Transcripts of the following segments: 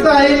Stay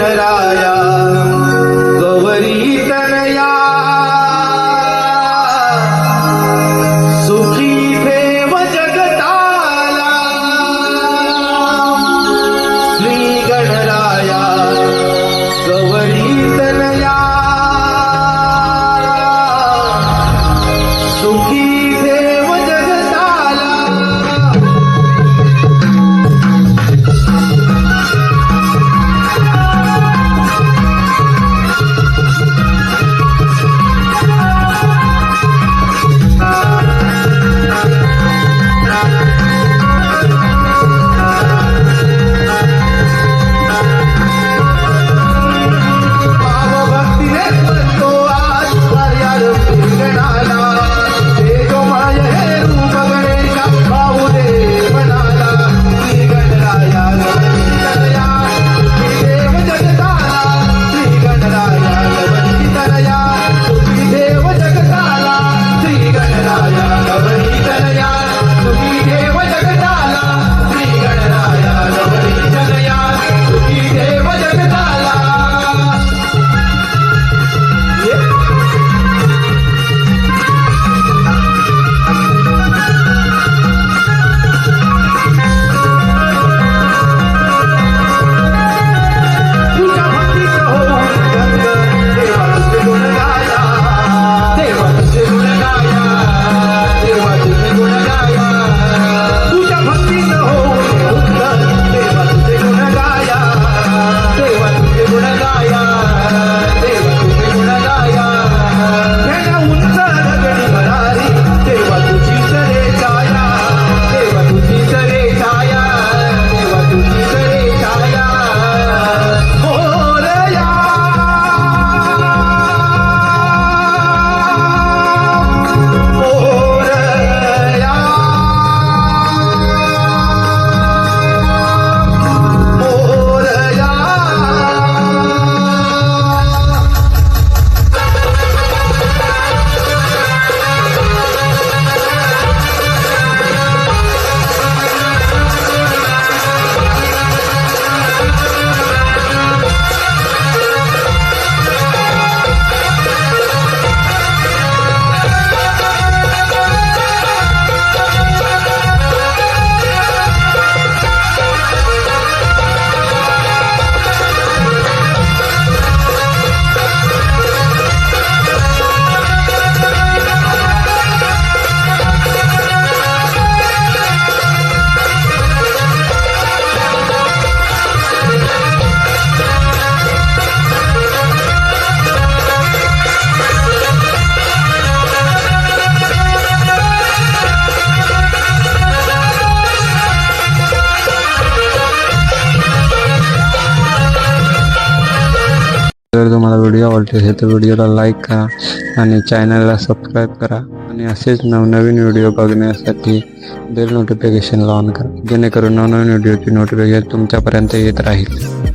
लहराया video आवडले तर व्हिडिओला लाईक करा आणि चॅनलला सबस्क्राईब करा. आणि असेच नवनवीन व्हिडिओ बघण्यासाठी बेल नोटिफिकेशनला ऑन करा. जेणेकरून नवनवीन व्हिडिओची नोटिफिकेशन तुमच्यापर्यंत येत राहील.